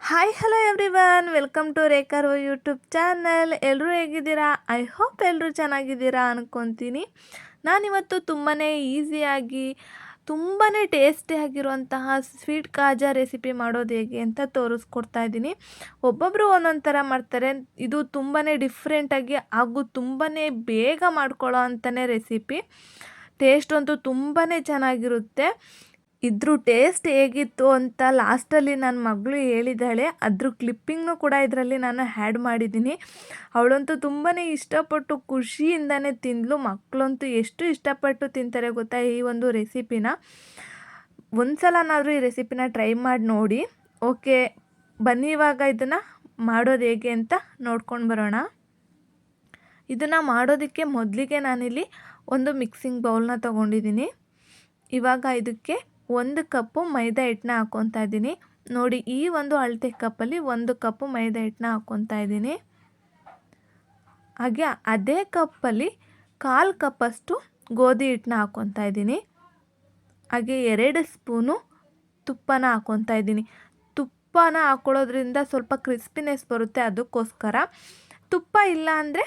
Hi hello everyone welcome to ರೇಖಾರು YouTube channel ಎಲ್ಲರೂ ಹೇಗಿದ್ದೀರಾ? I hope ಎಲ್ಲರೂ ಚೆನ್ನಾಗಿದ್ದೀರಾ ಅನ್ಕೊತೀನಿ. ನಾನಿವತ್ತು ತುಂಬಾ ಈಸಿಯಾಗಿ ತುಂಬಾ ಟೇಸ್ಟಿಯಾಗಿರುವಂತಹ ಸ್ವೀಟ್ ಕಾಜಾ ರೆಸಿಪಿ ಮಾಡೋದು ಹೇಗೆ ಅಂತ ತೋರಿಸ್ಕೊಡ್ತಾ ಇದ್ದೀನಿ. ಒಬ್ಬೊಬ್ಬರು ಒಂದೊಂದು ಥರ ಮಾಡ್ತಾರೆ. ಇದು ತುಂಬಾ ಡಿಫ್ರೆಂಟಾಗಿ ಹಾಗೂ ತುಂಬಾ ಬೇಗ ಮಾಡ್ಕೊಳ್ಳೋ ಅಂತಲೇ ರೆಸಿಪಿ ಟೇಸ್ಟ್ ಅಂತೂ ತುಂಬಾ ಚೆನ್ನಾಗಿರುತ್ತೆ. ಇದ್ರ ಟೇಸ್ಟ್ ಹೇಗಿತ್ತು ಅಂತ ಲಾಸ್ಟಲ್ಲಿ ನನ್ನ ಮಗಳು ಹೇಳಿದ್ದಾಳೆ. ಅದ್ರ ಕ್ಲಿಪ್ಪಿಂಗ್ನು ಕೂಡ ಇದರಲ್ಲಿ ನಾನು ಹ್ಯಾಡ್ ಮಾಡಿದ್ದೀನಿ. ಅವಳಂತೂ ತುಂಬಾ ಇಷ್ಟಪಟ್ಟು ಖುಷಿಯಿಂದನೇ ತಿಂದಳು ಮಕ್ಕಳಂತೂ ಎಷ್ಟು ಇಷ್ಟಪಟ್ಟು ತಿಂತಾರೆ ಗೊತ್ತಾ ಈ ಒಂದು ರೆಸಿಪಿನ ಒಂದು ಸಲನಾದರೂ ಈ ರೆಸಿಪಿನ ಟ್ರೈ ಮಾಡಿ ನೋಡಿ. ಓಕೆ ಬನ್ನಿ ಇವಾಗ ಇದನ್ನು ಮಾಡೋದು ಹೇಗೆ ಅಂತ ನೋಡ್ಕೊಂಡು ಬರೋಣ. ಇದನ್ನು ಮಾಡೋದಕ್ಕೆ ಮೊದಲಿಗೆ ನಾನಿಲ್ಲಿ ಒಂದು ಮಿಕ್ಸಿಂಗ್ ಬೌಲ್ನ ತೊಗೊಂಡಿದ್ದೀನಿ. ಇವಾಗ ಇದಕ್ಕೆ ಒಂದು ಕಪ್ಪು ಮೈದಾ ಹಿಟ್ಟನ್ನ ಹಾಕ್ಕೊತಾ ಇದ್ದೀನಿ. ನೋಡಿ, ಈ ಒಂದು ಅಳತೆ ಕಪ್ಪಲ್ಲಿ ಒಂದು ಕಪ್ಪು ಮೈದಾ ಹಿಟ್ಟನ್ನ ಹಾಕ್ಕೊತಾ ಇದ್ದೀನಿ. ಹಾಗೆ ಅದೇ ಕಪ್ಪಲ್ಲಿ ಕಾಲು ಕಪ್ಪಷ್ಟು ಗೋಧಿ ಹಿಟ್ಟನ್ನ ಹಾಕ್ಕೊತಾ ಇದ್ದೀನಿ. ಹಾಗೆ ಎರಡು ಸ್ಪೂನು ತುಪ್ಪನ ಹಾಕ್ಕೊತಾ ಇದ್ದೀನಿ. ತುಪ್ಪನ ಹಾಕ್ಕೊಳ್ಳೋದ್ರಿಂದ ಸ್ವಲ್ಪ ಕ್ರಿಸ್ಪಿನೆಸ್ ಬರುತ್ತೆ ಅದಕ್ಕೋಸ್ಕರ. ತುಪ್ಪ ಇಲ್ಲ ಅಂದರೆ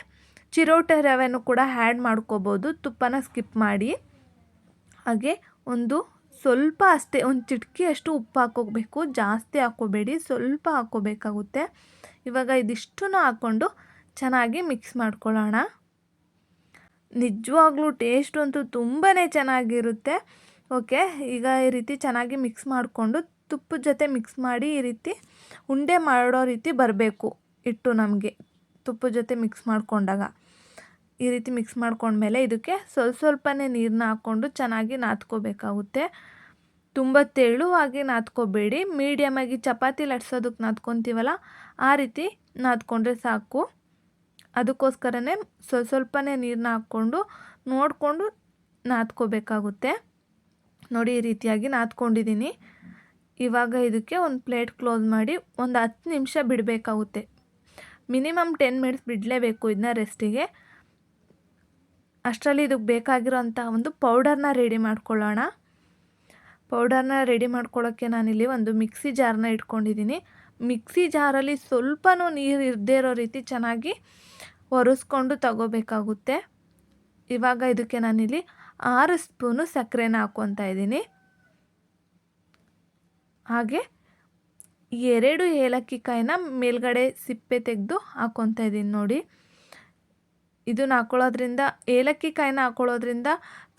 ಚಿರೋಟೆ ರವೆನೂ ಕೂಡ ಆ್ಯಡ್ ಮಾಡ್ಕೋಬೋದು. ತುಪ್ಪನ ಸ್ಕಿಪ್ ಮಾಡಿ. ಹಾಗೆ ಒಂದು ಸ್ವಲ್ಪ ಅಷ್ಟೇ, ಒಂದು ಚಿಟಕಿ ಅಷ್ಟು ಉಪ್ಪು ಹಾಕೋಬೇಕು, ಜಾಸ್ತಿ ಹಾಕ್ಕೋಬೇಡಿ ಸ್ವಲ್ಪ ಹಾಕ್ಕೋಬೇಕಾಗುತ್ತೆ ಇವಾಗ ಇದಿಷ್ಟೂ ಹಾಕ್ಕೊಂಡು ಚೆನ್ನಾಗಿ ಮಿಕ್ಸ್ ಮಾಡ್ಕೊಳ್ಳೋಣ. ನಿಜವಾಗ್ಲೂ ಟೇಸ್ಟ್ ಅಂತೂ ತುಂಬಾ ಚೆನ್ನಾಗಿರುತ್ತೆ. ಓಕೆ, ಈಗ ಈ ರೀತಿ ಚೆನ್ನಾಗಿ ಮಿಕ್ಸ್ ಮಾಡಿಕೊಂಡು ತುಪ್ಪದ ಜೊತೆ ಮಿಕ್ಸ್ ಮಾಡಿ ಈ ರೀತಿ ಉಂಡೆ ಮಾಡೋ ರೀತಿ ಬರಬೇಕು ಇಟ್ಟು ನಮಗೆ ತುಪ್ಪದ ಜೊತೆ ಮಿಕ್ಸ್ ಮಾಡಿಕೊಂಡಾಗ. ಈ ರೀತಿ ಮಿಕ್ಸ್ ಮಾಡ್ಕೊಂಡ್ಮೇಲೆ ಇದಕ್ಕೆ ಸ್ವಲ್ಪ ಸ್ವಲ್ಪನೇ ನೀರನ್ನ ಹಾಕ್ಕೊಂಡು ಚೆನ್ನಾಗಿ ನಾದ್ಕೋಬೇಕಾಗುತ್ತೆ. ತುಂಬ ತೆಳುವಾಗಿ ನಾದ್ಕೋಬೇಡಿ. ಮೀಡಿಯಮಾಗಿ ಚಪಾತಿ ಲಟ್ಸೋದಕ್ಕೆ ನಾದ್ಕೊತೀವಲ್ಲ, ಆ ರೀತಿ ನಾದ್ಕೊಂಡ್ರೆ ಸಾಕು. ಅದಕ್ಕೋಸ್ಕರನೇ ಸ್ವಲ್ಪ ಸ್ವಲ್ಪನೇ ನೀರನ್ನ ಹಾಕ್ಕೊಂಡು ನೋಡಿಕೊಂಡು ನಾದ್ಕೋಬೇಕಾಗುತ್ತೆ. ನೋಡಿ, ಈ ರೀತಿಯಾಗಿ ನಾದ್ಕೊಂಡಿದ್ದೀನಿ. ಇವಾಗ ಇದಕ್ಕೆ ಒಂದು ಪ್ಲೇಟ್ ಕ್ಲೋಸ್ ಮಾಡಿ ಒಂದು ಹತ್ತು ನಿಮಿಷ ಬಿಡಬೇಕಾಗುತ್ತೆ. ಮಿನಿಮಮ್ ಟೆನ್ ಮಿನಿಟ್ಸ್ ಬಿಡಲೇಬೇಕು ಇದನ್ನ ರೆಸ್ಟಿಗೆ ಅಷ್ಟರಲ್ಲಿ ಇದಕ್ಕೆ ಬೇಕಾಗಿರೋಂಥ ಒಂದು ಪೌಡರ್ನ ರೆಡಿ ಮಾಡ್ಕೊಳ್ಳೋಣ. ಪೌಡರ್ನ ರೆಡಿ ಮಾಡ್ಕೊಳ್ಳೋಕ್ಕೆ ನಾನಿಲ್ಲಿ ಒಂದು ಮಿಕ್ಸಿ ಜಾರನ್ನ ಇಟ್ಕೊಂಡಿದ್ದೀನಿ. ಮಿಕ್ಸಿ ಜಾರಲ್ಲಿ ಸ್ವಲ್ಪನೂ ನೀರು ಇರದೇ ಇರೋ ರೀತಿ ಚೆನ್ನಾಗಿ ಒರೆಸ್ಕೊಂಡು ತಗೋಬೇಕಾಗುತ್ತೆ. ಇವಾಗ ಇದಕ್ಕೆ ನಾನಿಲ್ಲಿ ಆರು ಸ್ಪೂನು ಸಕ್ಕರೆನ ಹಾಕ್ಕೊತಾ ಇದ್ದೀನಿ. ಹಾಗೆ ಎರಡು ಏಲಕ್ಕಿ ಕಾಯಿನ ಮೇಲ್ಗಡೆ ಸಿಪ್ಪೆ ತೆಗೆದು ಹಾಕ್ಕೊತಾ ಇದ್ದೀನಿ ನೋಡಿ. ಇದನ್ನ ಹಾಕ್ಕೊಳ್ಳೋದ್ರಿಂದ ಏಲಕ್ಕಿ ಕಾಯಿನ ಹಾಕ್ಕೊಳ್ಳೋದ್ರಿಂದ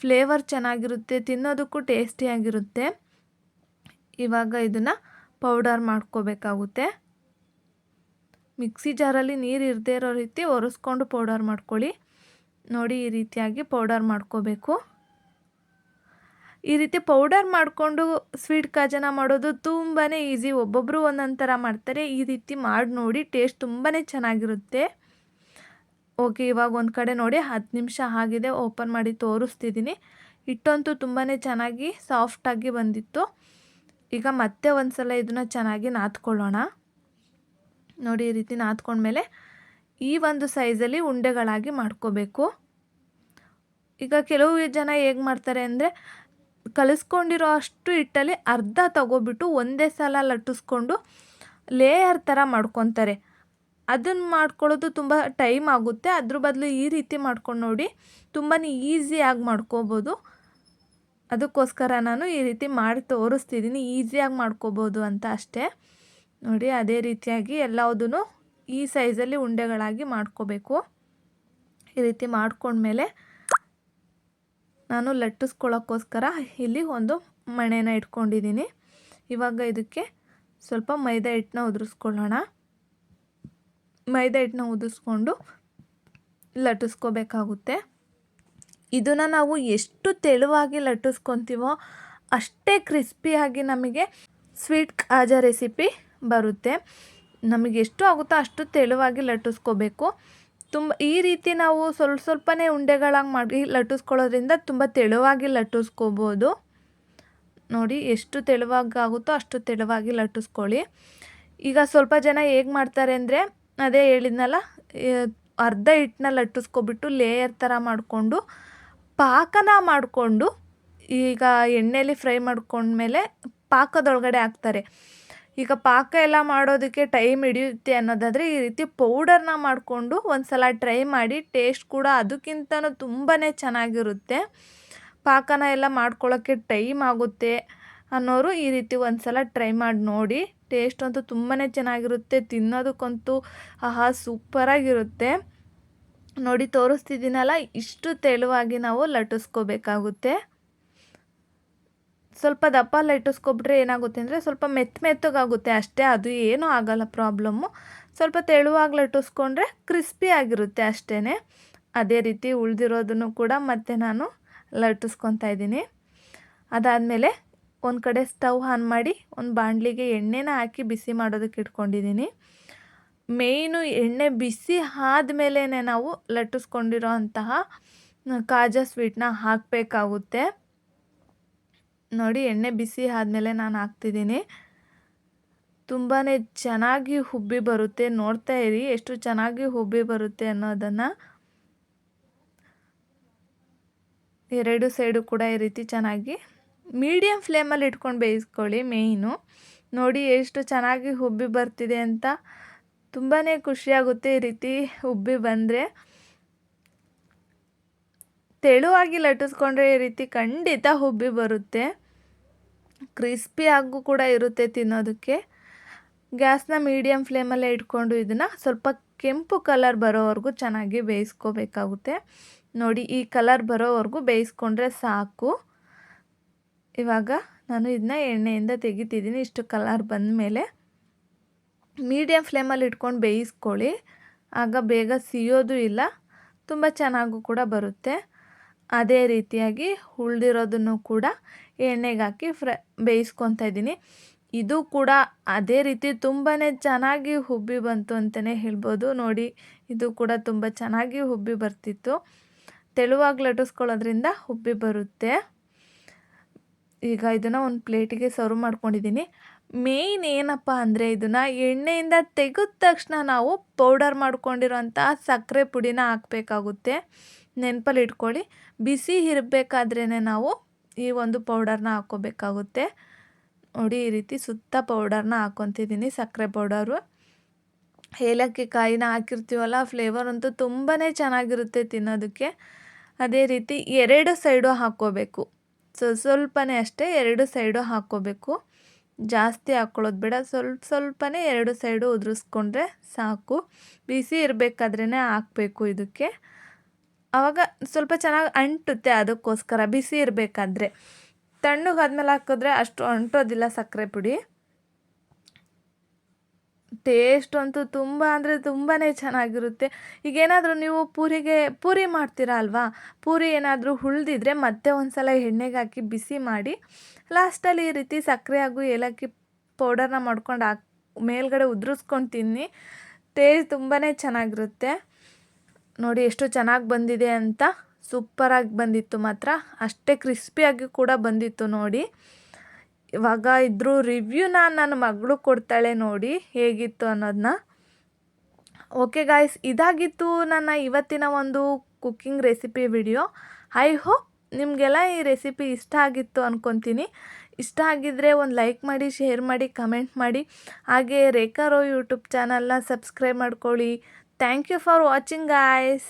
ಫ್ಲೇವರ್ ಚೆನ್ನಾಗಿರುತ್ತೆ, ತಿನ್ನೋದಕ್ಕೂ ಟೇಸ್ಟಿಯಾಗಿರುತ್ತೆ ಇವಾಗ ಇದನ್ನು ಪೌಡರ್ ಮಾಡ್ಕೋಬೇಕಾಗುತ್ತೆ. ಮಿಕ್ಸಿ ಜಾರಲ್ಲಿ ನೀರು ಇರದೇ ಇರೋ ರೀತಿ ಒರೆಸ್ಕೊಂಡು ಪೌಡರ್ ಮಾಡ್ಕೊಳ್ಳಿ. ನೋಡಿ ಈ ರೀತಿಯಾಗಿ ಪೌಡರ್ ಮಾಡ್ಕೋಬೇಕು. ಈ ರೀತಿ ಪೌಡರ್ ಮಾಡಿಕೊಂಡು ಸ್ವೀಟ್ ಕಾಜನ ಮಾಡೋದು ತುಂಬಾ ಈಸಿ ಒಬ್ಬೊಬ್ಬರು ಒಂದೊಂದು ಥರ ಮಾಡ್ತಾರೆ. ಈ ರೀತಿ ಮಾಡಿ ನೋಡಿ ಟೇಸ್ಟ್ ತುಂಬಾ ಚೆನ್ನಾಗಿರುತ್ತೆ. ಓಕೆ, ಇವಾಗ ಒಂದು ಕಡೆ ನೋಡಿ ಹತ್ತು ನಿಮಿಷ ಆಗಿದೆ, ಓಪನ್ ಮಾಡಿ ತೋರಿಸ್ತಿದ್ದೀನಿ ಹಿಟ್ಟಂತೂ ತುಂಬಾ ಚೆನ್ನಾಗಿ ಸಾಫ್ಟಾಗಿ ಬಂದಿತ್ತು. ಈಗ ಮತ್ತೆ ಒಂದು ಸಲ ಇದನ್ನು ಚೆನ್ನಾಗಿ ನಾದ್ಕೊಳ್ಳೋಣ. ನೋಡಿ, ಈ ರೀತಿ ನಾದ್ಕೊಂಡ್ಮೇಲೆ ಈ ಒಂದು ಸೈಜಲ್ಲಿ ಉಂಡೆಗಳಾಗಿ ಮಾಡ್ಕೋಬೇಕು. ಈಗ ಕೆಲವು ಜನ ಹೇಗೆ ಮಾಡ್ತಾರೆ ಅಂದರೆ ಕಲಿಸ್ಕೊಂಡಿರೋ ಅಷ್ಟು ಹಿಟ್ಟಲ್ಲಿ ಅರ್ಧ ತಗೋಬಿಟ್ಟು ಒಂದೇ ಸಲ ಲಟ್ಟಿಸ್ಕೊಂಡು ಲೇಯರ್ ಥರ ಮಾಡ್ಕೊತಾರೆ. ಅದನ್ನು ಮಾಡ್ಕೊಳ್ಳೋದು ತುಂಬ ಟೈಮ್ ಆಗುತ್ತೆ. ಅದ್ರ ಬದಲು ಈ ರೀತಿ ಮಾಡ್ಕೊಂಡು ನೋಡಿ ತುಂಬಾ ಈಸಿಯಾಗಿ ಮಾಡ್ಕೋಬೋದು. ಅದಕ್ಕೋಸ್ಕರ ನಾನು ಈ ರೀತಿ ಮಾಡಿ ತೋರಿಸ್ತಿದ್ದೀನಿ ಈಸಿಯಾಗಿ ಮಾಡ್ಕೋಬೋದು ಅಂತ ಅಷ್ಟೇ. ನೋಡಿ, ಅದೇ ರೀತಿಯಾಗಿ ಎಲ್ಲದೂ ಈ ಸೈಜಲ್ಲಿ ಉಂಡೆಗಳಾಗಿ ಮಾಡ್ಕೋಬೇಕು. ಈ ರೀತಿ ಮಾಡಿಕೊಂಡ್ಮೇಲೆ ನಾನು ಲಟ್ಟಿಸ್ಕೊಳ್ಳೋಕ್ಕೋಸ್ಕರ ಇಲ್ಲಿ ಒಂದು ಮಣೆನ ಇಟ್ಕೊಂಡಿದ್ದೀನಿ ಇವಾಗ ಇದಕ್ಕೆ ಸ್ವಲ್ಪ ಮೈದಾ ಹಿಟ್ಟನ್ನ ಉದುರಿಸ್ಕೊಳ್ಳೋಣ. ಮೈದಾ ಹಿಟ್ಟನ್ನ ಉದಿಸ್ಕೊಂಡು ಲಟ್ಟಿಸ್ಕೋಬೇಕಾಗುತ್ತೆ. ಇದನ್ನು ನಾವು ಎಷ್ಟು ತೆಳುವಾಗಿ ಲಟ್ಟಿಸ್ಕೊತೀವೋ ಅಷ್ಟೇ ಕ್ರಿಸ್ಪಿಯಾಗಿ ನಮಗೆ ಸ್ವೀಟ್ ಕಾಜಾ ರೆಸಿಪಿ ಬರುತ್ತೆ. ನಮಗೆ ಎಷ್ಟು ಆಗುತ್ತೋ ಅಷ್ಟು ತೆಳುವಾಗಿ ಲಟ್ಟಿಸ್ಕೋಬೇಕು. ತುಂಬ ಈ ರೀತಿ ನಾವು ಸ್ವಲ್ಪ ಸ್ವಲ್ಪನೇ ಉಂಡೆಗಳಾಗಿ ಮಾಡಿ ಲಟ್ಟಿಸ್ಕೊಳ್ಳೋದ್ರಿಂದ ತುಂಬ ತೆಳುವಾಗಿ ಲಟ್ಟಿಸ್ಕೋಬೋದು. ನೋಡಿ ಎಷ್ಟು ತೆಳುವಾಗಿ ಆಗುತ್ತೋ ಅಷ್ಟು ತೆಳುವಾಗಿ ಲಟ್ಟಿಸ್ಕೊಳ್ಳಿ. ಈಗ ಸ್ವಲ್ಪ ಜನ ಹೇಗೆ ಮಾಡ್ತಾರೆ ಅಂದರೆ ಅದೇ ಹೇಳಿದ್ನಲ್ಲ ಅರ್ಧ ಹಿಟ್ಟನ್ನ ಲಟ್ಟಿಸ್ಕೊಬಿಟ್ಟು ಲೇಯರ್ ಥರ ಮಾಡಿಕೊಂಡು, ಪಾಕನ ಮಾಡಿಕೊಂಡು, ಈಗ ಎಣ್ಣೆಯಲ್ಲಿ ಫ್ರೈ ಮಾಡ್ಕೊಂಡ್ಮೇಲೆ ಪಾಕದೊಳಗಡೆ ಹಾಕ್ತಾರೆ. ಈಗ ಪಾಕ ಎಲ್ಲ ಮಾಡೋದಕ್ಕೆ ಟೈಮ್ ಹಿಡಿಯುತ್ತೆ ಅನ್ನೋದಾದರೆ ಈ ರೀತಿ ಪೌಡರ್ನ ಮಾಡಿಕೊಂಡು ಒಂದು ಸಲ ಟ್ರೈ ಮಾಡಿ ಟೇಸ್ಟ್ ಕೂಡ ಅದಕ್ಕಿಂತನೂ ತುಂಬಾ ಚೆನ್ನಾಗಿರುತ್ತೆ. ಪಾಕನ ಎಲ್ಲ ಮಾಡ್ಕೊಳ್ಳೋಕ್ಕೆ ಟೈಮ್ ಆಗುತ್ತೆ ಅನ್ನೋರು ಈ ರೀತಿ ಒಂದು ಸಲ ಟ್ರೈ ಮಾಡಿ ನೋಡಿ. ಟೇಸ್ಟ್ ಅಂತೂ ತುಂಬಾ ಚೆನ್ನಾಗಿರುತ್ತೆ. ತಿನ್ನೋದಕ್ಕಂತೂ, ಆಹಾ, ಸೂಪರಾಗಿರುತ್ತೆ. ನೋಡಿ, ತೋರಿಸ್ತಿದ್ದೀನಲ್ಲ, ಇಷ್ಟು ತೆಳುವಾಗಿ ನಾವು ಲಟ್ಟಿಸ್ಕೋಬೇಕಾಗುತ್ತೆ. ಸ್ವಲ್ಪ ದಪ್ಪ ಲಟ್ಟಿಸ್ಕೊಬಿಟ್ರೆ ಏನಾಗುತ್ತೆ ಅಂದರೆ, ಸ್ವಲ್ಪ ಮೆತ್ತ ಮೆತ್ತಗಾಗುತ್ತೆ. ಅಷ್ಟೇ, ಅದು ಏನೂ ಆಗಲ್ಲ ಪ್ರಾಬ್ಲಮ್ಮು ಸ್ವಲ್ಪ ತೆಳುವಾಗಿ ಲಟ್ಟಿಸ್ಕೊಂಡ್ರೆ ಕ್ರಿಸ್ಪಿ ಆಗಿರುತ್ತೆ ಅಷ್ಟೇ ಅದೇ ರೀತಿ ಉಳಿದಿರೋದನ್ನು ಕೂಡ ಮತ್ತೆ ನಾನು ಲಟ್ಟಿಸ್ಕೊತಾ ಇದ್ದೀನಿ. ಅದಾದಮೇಲೆ ಒಂದು ಕಡೆ ಸ್ಟವ್ ಆನ್ ಮಾಡಿ ಒಂದು ಬಾಣಲಿಗೆ ಎಣ್ಣೆನ ಹಾಕಿ ಬಿಸಿ ಮಾಡೋದಕ್ಕೆ ಇಟ್ಕೊಂಡಿದ್ದೀನಿ ಮೇಯ್ನು ಎಣ್ಣೆ ಬಿಸಿ ಆದಮೇಲೆ ನಾವು ಲಟ್ಟಿಸ್ಕೊಂಡಿರೋ ಅಂತಹ ಕಾಜಾ ಸ್ವೀಟ್ನ ಹಾಕಬೇಕಾಗುತ್ತೆ. ನೋಡಿ, ಎಣ್ಣೆ ಬಿಸಿ ಆದಮೇಲೆ ನಾನು ಹಾಕ್ತಿದ್ದೀನಿ ತುಂಬಾ ಚೆನ್ನಾಗಿ ಹುಬ್ಬಿ ಬರುತ್ತೆ. ನೋಡ್ತಾ ಇರಿ, ಎಷ್ಟು ಚೆನ್ನಾಗಿ ಹುಬ್ಬಿ ಬರುತ್ತೆ ಅನ್ನೋದನ್ನು. ಎರಡು ಸೈಡು ಕೂಡ ಈ ರೀತಿ ಚೆನ್ನಾಗಿ ಮೀಡಿಯಮ್ ಫ್ಲೇಮಲ್ಲಿ ಇಟ್ಕೊಂಡು ಬೇಯಿಸ್ಕೊಳ್ಳಿ ಮೇಯ್ನು. ನೋಡಿ ಎಷ್ಟು ಚೆನ್ನಾಗಿ ಹುಬ್ಬಿ ಬರ್ತಿದೆ ಅಂತ. ತುಂಬಾ ಖುಷಿಯಾಗುತ್ತೆ ಈ ರೀತಿ ಉಬ್ಬಿ ಬಂದರೆ. ತೆಳುವಾಗಿ ಲಟ್ಟಿಸ್ಕೊಂಡ್ರೆ ಈ ರೀತಿ ಖಂಡಿತ ಹುಬ್ಬಿ ಬರುತ್ತೆ. ಕ್ರಿಸ್ಪಿ ಆಗೂ ಕೂಡ ಇರುತ್ತೆ ತಿನ್ನೋದಕ್ಕೆ. ಗ್ಯಾಸ್ನ ಮೀಡಿಯಮ್ ಫ್ಲೇಮಲ್ಲೇ ಇಟ್ಕೊಂಡು ಇದನ್ನು ಸ್ವಲ್ಪ ಕೆಂಪು ಕಲರ್ ಬರೋವರೆಗೂ ಚೆನ್ನಾಗಿ ಬೇಯಿಸ್ಕೋಬೇಕಾಗುತ್ತೆ. ನೋಡಿ ಈ ಕಲರ್ ಬರೋವರೆಗೂ ಬೇಯಿಸ್ಕೊಂಡ್ರೆ ಸಾಕು. ಇವಾಗ ನಾನು ಇದನ್ನ ಎಣ್ಣೆಯಿಂದ ತೆಗಿತಿದ್ದೀನಿ. ಇಷ್ಟು ಕಲರ್ ಬಂದ ಮೇಲೆ ಮೀಡಿಯಮ್ ಫ್ಲೇಮಲ್ಲಿ ಇಟ್ಕೊಂಡು ಬೇಯಿಸ್ಕೊಳ್ಳಿ. ಆಗ ಬೇಗ ಸಿಯೋದು ಇಲ್ಲ. ತುಂಬ ಚೆನ್ನಾಗೂ ಕೂಡ ಬರುತ್ತೆ. ಅದೇ ರೀತಿಯಾಗಿ ಉಳ್ದಿರೋದನ್ನು ಕೂಡ ಎಣ್ಣೆಗೆ ಹಾಕಿ ಫ್ರ ಬೇಯಿಸ್ಕೊತಾ ಇದ್ದೀನಿ. ಇದು ಕೂಡ ಅದೇ ರೀತಿ ತುಂಬಾ ಚೆನ್ನಾಗಿ ಹುಬ್ಬಿ ಬಂತು ಅಂತಲೇ ಹೇಳ್ಬೋದು. ನೋಡಿ, ಇದು ಕೂಡ ತುಂಬ ಚೆನ್ನಾಗಿ ಹುಬ್ಬಿ ಬರ್ತಿತ್ತು. ತೆಳುವಾಗಿ ಲಟ್ಟಿಸ್ಕೊಳ್ಳೋದ್ರಿಂದ ಹುಬ್ಬಿ ಬರುತ್ತೆ. ಈಗ ಇದನ್ನು ಒಂದು ಪ್ಲೇಟಿಗೆ ಸರ್ವ್ ಮಾಡ್ಕೊಂಡಿದ್ದೀನಿ ಮೇಯ್ನ್ ಏನಪ್ಪ ಅಂದರೆ ಇದನ್ನು ಎಣ್ಣೆಯಿಂದ ತೆಗೆದ ತಕ್ಷಣ ನಾವು ಪೌಡರ್ ಮಾಡ್ಕೊಂಡಿರೋಂಥ ಸಕ್ಕರೆ ಪುಡಿನ ಹಾಕಬೇಕಾಗುತ್ತೆ. ನೆನಪಲ್ಲಿ ಇಟ್ಕೊಳ್ಳಿ. ಬಿಸಿ ಇರಬೇಕಾದ್ರೇ ನಾವು ಈ ಒಂದು ಪೌಡರ್ನ ಹಾಕ್ಕೋಬೇಕಾಗುತ್ತೆ. ನೋಡಿ ಈ ರೀತಿ ಸುತ್ತ ಪೌಡರ್ನ ಹಾಕ್ಕೊತಿದ್ದೀನಿ ಸಕ್ಕರೆ ಪೌಡರು ಏಲಕ್ಕಿ ಕಾಯಿನ ಹಾಕಿರ್ತೀವಲ್ಲ ಫ್ಲೇವರ್ ಅಂತೂ ತುಂಬಾ ಚೆನ್ನಾಗಿರುತ್ತೆ ತಿನ್ನೋದಕ್ಕೆ. ಅದೇ ರೀತಿ ಎರಡು ಸೈಡು ಹಾಕ್ಕೋಬೇಕು. ಸೊ ಸ್ವಲ್ಪನೇ ಅಷ್ಟೇ ಎರಡು ಸೈಡು ಹಾಕ್ಕೋಬೇಕು. ಜಾಸ್ತಿ ಹಾಕ್ಕೊಳ್ಳೋದು ಬೇಡ. ಸ್ವಲ್ಪ ಸ್ವಲ್ಪನೇ ಎರಡು ಸೈಡು ಉದುರಿಸ್ಕೊಂಡ್ರೆ ಸಾಕು. ಬಿಸಿ ಇರಬೇಕಾದ್ರೇ ಹಾಕಬೇಕು ಇದಕ್ಕೆ. ಆವಾಗ ಸ್ವಲ್ಪ ಚೆನ್ನಾಗಿ ಅಂಟುತ್ತೆ ಅದಕ್ಕೋಸ್ಕರ. ಬಿಸಿ ಇರಬೇಕಾದ್ರೆ. ತಣ್ಣಗಾದ್ಮೇಲೆ ಹಾಕಿದ್ರೆ ಅಷ್ಟು ಅಂಟೋದಿಲ್ಲ ಸಕ್ಕರೆ ಪುಡಿ. ಟೇಸ್ಟ್ ಅಂತೂ ತುಂಬ ಅಂದರೆ ತುಂಬಾ ಚೆನ್ನಾಗಿರುತ್ತೆ. ಈಗ ಏನಾದರೂ ನೀವು ಪೂರಿಗೆ, ಪೂರಿ ಮಾಡ್ತೀರಾ ಅಲ್ವಾ? ಪೂರಿ ಏನಾದರೂ ಉಳ್ದಿದ್ರೆ ಮತ್ತೆ ಒಂದು ಸಲ ಎಣ್ಣೆಗೆ ಹಾಕಿ ಬಿಸಿ ಮಾಡಿ, ಲಾಸ್ಟಲ್ಲಿ ಈ ರೀತಿ ಸಕ್ಕರೆ ಹಾಗೂ ಏಲಕ್ಕಿ ಪೌಡರ್ನ ಮಾಡ್ಕೊಂಡು ಹಾಕಿ, ಮೇಲ್ಗಡೆ ಉದುರಿಸ್ಕೊಂಡು ತಿನ್ನಿ. ಟೇಸ್ಟ್ ತುಂಬಾ ಚೆನ್ನಾಗಿರುತ್ತೆ. ನೋಡಿ ಎಷ್ಟು ಚೆನ್ನಾಗಿ ಬಂದಿದೆ ಅಂತ. ಸೂಪರಾಗಿ ಬಂದಿತ್ತು ಮಾತ್ರ. ಅಷ್ಟೇ ಕ್ರಿಸ್ಪಿಯಾಗಿ ಕೂಡ ಬಂದಿತ್ತು ನೋಡಿ. ಇವಾಗ ಇದ್ರ ರಿವ್ಯೂನ ನನ್ನ ಮಗಳು ಕೊಡ್ತಾಳೆ ನೋಡಿ ಹೇಗಿತ್ತು ಅನ್ನೋದನ್ನ ಓಕೆ ಗಾಯ್ಸ್ ಇದಾಗಿತ್ತು ನನ್ನ ಇವತ್ತಿನ ಒಂದು cooking recipe video I hope ನಿಮಗೆಲ್ಲ ಈ ರೆಸಿಪಿ ಇಷ್ಟ ಆಗಿತ್ತು ಅಂದ್ಕೊತೀನಿ ಇಷ್ಟ ಆಗಿದ್ದರೆ ಒಂದು ಲೈಕ್ ಮಾಡಿ ಶೇರ್ ಮಾಡಿ ಕಮೆಂಟ್ ಮಾಡಿ. ಹಾಗೆ ರೇಖಾ ರೋ ಯೂಟ್ಯೂಬ್ ಚಾನಲ್ನ ಸಬ್ಸ್ಕ್ರೈಬ್ ಮಾಡ್ಕೊಳ್ಳಿ. Thank you for watching guys